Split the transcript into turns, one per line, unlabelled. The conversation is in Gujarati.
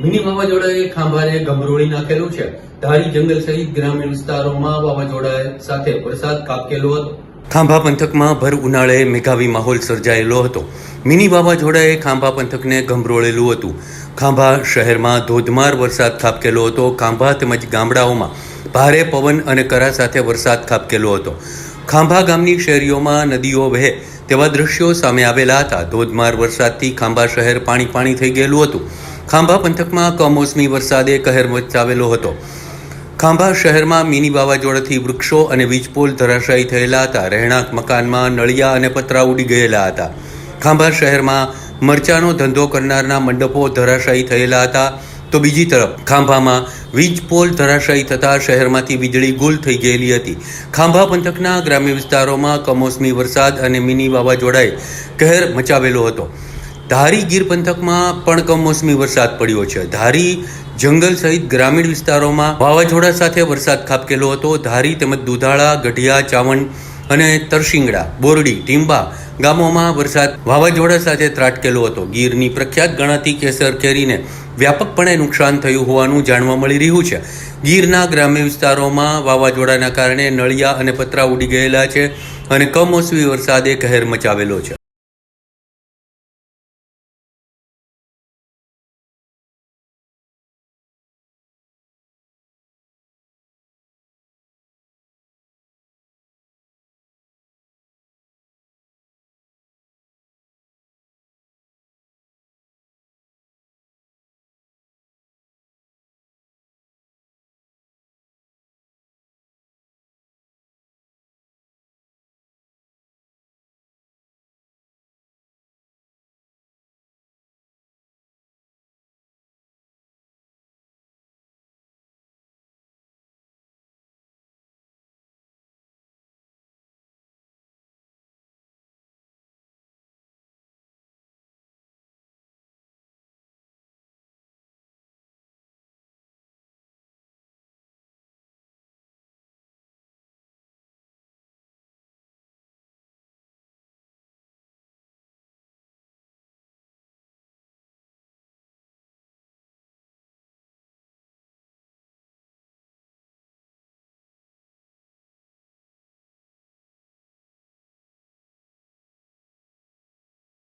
મિની વાવાઝોડાએ ખાંભાને ગમરોળી નાખેલું છે. ધારી જંગલ સહિત ગ્રામીણ વિસ્તારોમાં વાવાઝોડા સાથે વરસાદ કાપકેલો હતો. ખાંભા પંથકમાં ભર ઉનાળે મેઘાવી માહોલ સર્જાયેલો હતો. મિની વાવાઝોડાએ ખાંભા પંથકને ગમરોળેલું હતું. ખાંભા શહેરમાં ધોધમાર વરસાદ ખાબકેલો હતો. ખાંભા તેમજ ગામડાઓમાં ભારે પવન અને કરા સાથે વરસાદ ખાબકેલો હતો. ખાંભા ગામની શેરીઓમાં નદીઓ વહે તેવા દ્રશ્યો સામે આવેલા હતા. ધોધમાર વરસાદથી ખાંભા શહેર પાણી પાણી થઈ ગયેલું હતું. ખાંભા પંથકમાં કમોસમી વરસાદે કહેર મચાવેલો હતો. ખાંભા શહેરમાં મિની વાવાઝોડાથી વૃક્ષો અને વીજપોલ ધરાશાયી થયેલા હતા. રહેણાંક મકાનમાં નળિયા અને પતરા ઉડી ગયેલા હતા. ખાંભા શહેરમાં મરચાનો ધંધો કરનારના મંડપો ધરાશાયી થયેલા હતા. તો બીજી તરફ, ખાંભામાં વીજપોલ ધરાશાયી થતાં શહેરમાંથી વીજળી ગુલ થઈ ગયેલી હતી. ખાંભા પંથકના ગ્રામ્ય વિસ્તારોમાં કમોસમી વરસાદ અને મિની વાવાઝોડાએ કહેર મચાવેલો હતો. ધારી ગીર પંથકમાં પણ કમોસમી વરસાદ પડ્યો છે. ધારી જંગલ સહિત ગ્રામીણ વિસ્તારોમાં વાવાઝોડા સાથે વરસાદ ખાબકેલો હતો. ધારી તેમજ દુધાળા, ગઢિયા ચાવણ અને તરશિંગડા, બોરડી, ટીંબા ગામોમાં વરસાદ વાવાઝોડા સાથે ત્રાટકેલો હતો. ગીરની પ્રખ્યાત ગણાતી કેસર કેરીને વ્યાપકપણે નુકસાન થયું હોવાનું જાણવા મળી રહ્યું છે. ગીરના ગ્રામ્ય વિસ્તારોમાં વાવાઝોડાના કારણે નળિયા અને પતરા ઉડી ગયેલા છે અને કમોસમી વરસાદે કહેર મચાવેલો છે.